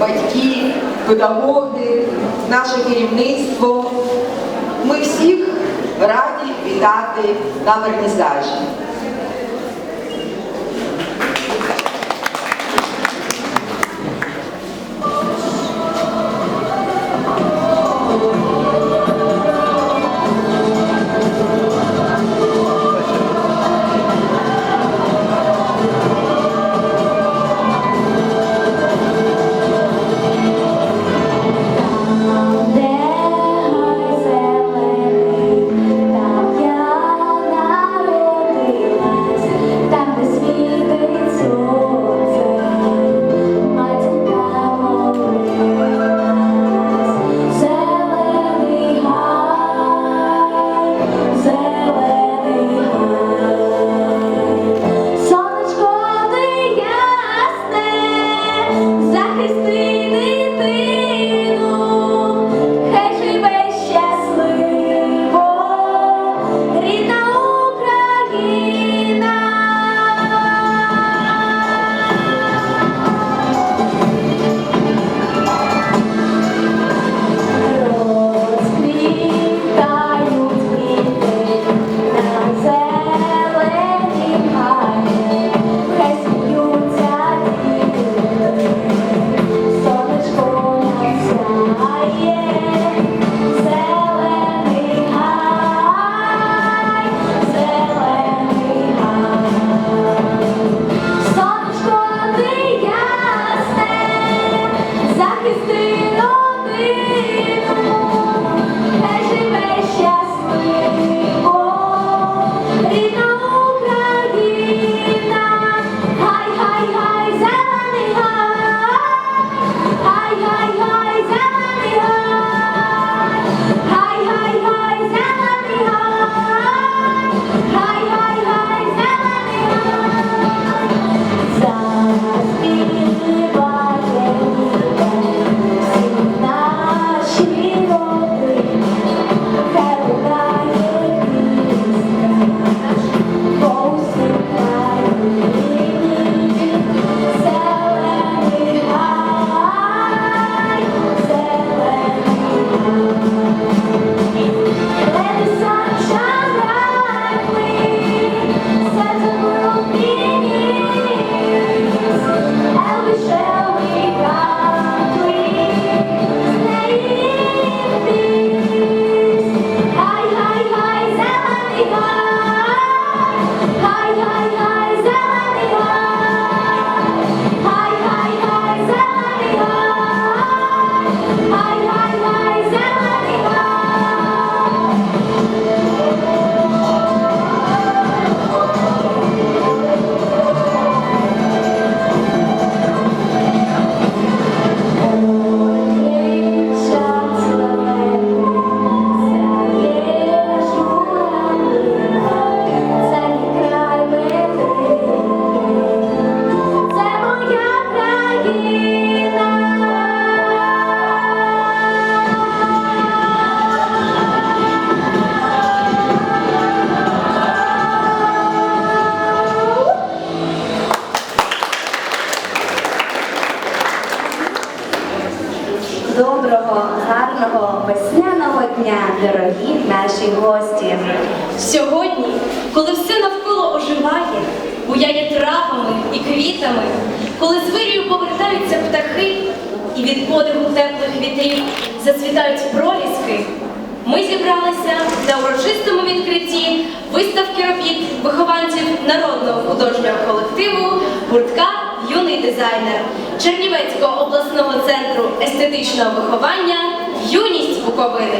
батьки, педагоги, наше керівництво. Ми всіх раді вітати на вернізажі. доброго, гарного, весняного дня, дорогі наші гості. Сьогодні, коли все навколо оживає, буяє травами і квітами, коли з повертаються птахи і від подиху теплих вітрів зацвітають проліски, ми зібралися на урочистому відкритті виставки робіт вихованців народного художнього колективу гуртка дизайнер Чернівецького обласного центру естетичного виховання Юність Буковини.